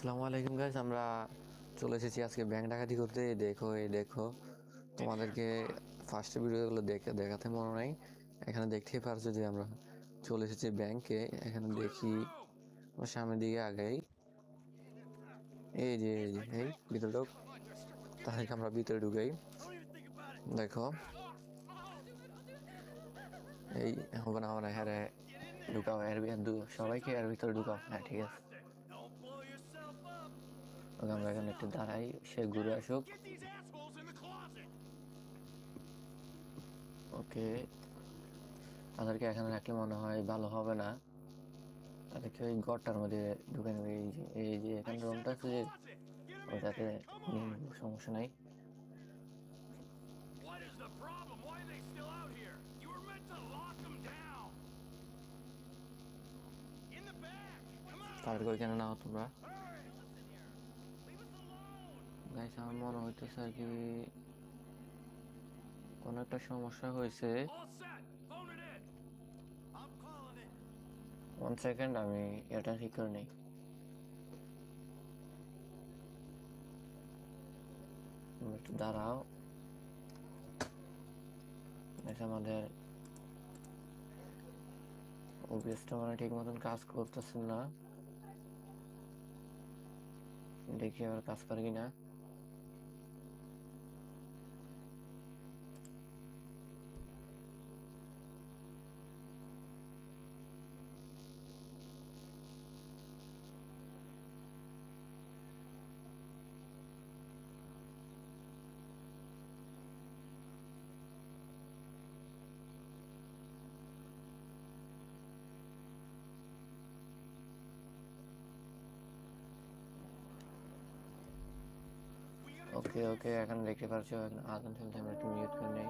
আসসালামু আলাইকুম গাইস আমরা চলে এসেছি আজকে ব্যাংক ডাকাতি করতে। দেখো, এই দেখো। তোমাদেরকে ফার্স্ট ভিডিওগুলো দেখে দেখাতে মনে নাই। এখানে দেখতেই পারছ যে আমরা চলে এসেছি ব্যাংকে। এখানে দেখি সামনের দিকে আগাই। এই যে এই যে, এই ভিতরে ঢোক। তাদেরকে আমরা ভিতরে ঢুকাই। দেখো। এই হবে না হবে না হ্যাঁ ঢুকাও এর সবাইকে এর ভিতরে ঢুকাও। হ্যাঁ ঠিক আছে। ওকে আমরা এখানে একটু দাঁড়াই সে ঘুরে আসুক. ওকে তাদেরকে এখানে রাখলে মনে হয় ভালো হবে না তাদেরকে ওই ঘরটার মধ্যে ঢুকে নেবে এই যে এই যে এখানে রুমটা আছে যে ওটাতে সমস্যা নাই. তাদেরকে ওইখানে নাও তোমরা গাইস, আমার মনে হইতেছে আর কি কোনো একটা সমস্যা হয়েছে. ওয়ান সেকেন্ড আমি এটা ঠিক করে নেই। একটু দাঁড়াও। আমাদের ওবিএসটা মানে ঠিক মতন কাজ করতেছে না। দেখি আবার কাজ করে কিনা। ওকে ওকে এখন দেখতে পাচ্ছ আগুন চলছে একটু মিউট করে নেই